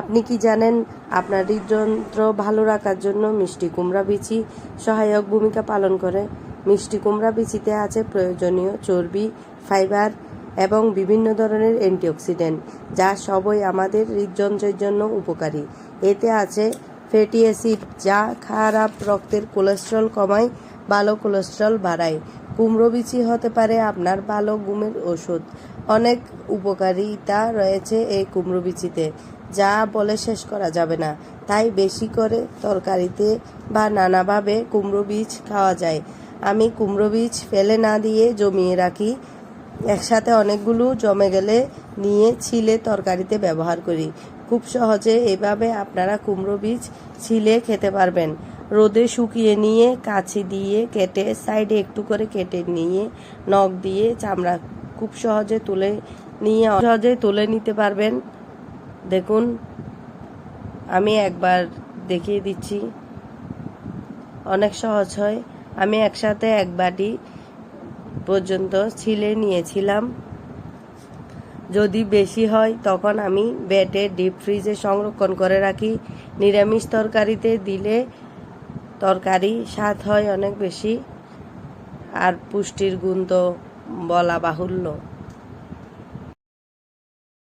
আপনি কি জানেন, আপনার হৃদযন্ত্র ভালো রাখার জন্য মিষ্টি কুমড়া বিচি সহায়ক ভূমিকা পালন করে। মিষ্টি কুমড়া বিচিতে আছে প্রয়োজনীয় চর্বি, ফাইবার এবং বিভিন্ন ধরনের অ্যান্টিঅক্সিডেন্ট, যা সবই আমাদের হৃদযন্ত্রের জন্য উপকারী। এতে আছে ফ্যাটি অ্যাসিড, যা খারাপ রক্তের কোলেস্ট্রল কমায়, ভালো কোলেস্ট্রল বাড়ায়। কুমড়ো বিচি হতে পারে আপনার ভালো ঘুমের ওষুধ। অনেক উপকারিতা রয়েছে এই কুমড়ো বিচিতে। যা বলে শেষ করা যাবে না। তাই বেশি করে তরকারিতে বা নানাভাবে কুমড়ো বীজ খাওয়া যায়। আমি কুমড়ো বীজ ফেলে না দিয়ে জমিয়ে রাখি। একসাথে অনেকগুলো জমে গেলে নিয়ে ছিলে তরকারিতে ব্যবহার করি। খুব সহজে এভাবে আপনারা কুমড়ো বীজ ছিলে খেতে পারবেন। রোদে শুকিয়ে নিয়ে কাছি দিয়ে কেটে, সাইডে একটু করে কেটে নিয়ে, নখ দিয়ে চামড়া খুব সহজে তুলে নিয়ে সহজে তুলে নিতে পারবেন। দেখুন, আমি একবার দেখিয়ে দিচ্ছি। অনেক সহজ হয়। আমি একসাথে এক বাটি পর্যন্ত ছিলে নিয়েছিলাম। যদি বেশি হয়, তখন আমি বেটে ডিপ ফ্রিজে সংরক্ষণ করে রাখি। নিরামিষ তরকারিতে দিলে তরকারি স্বাদ হয় অনেক বেশি। আর পুষ্টির গুণ তো বলা বাহুল্য।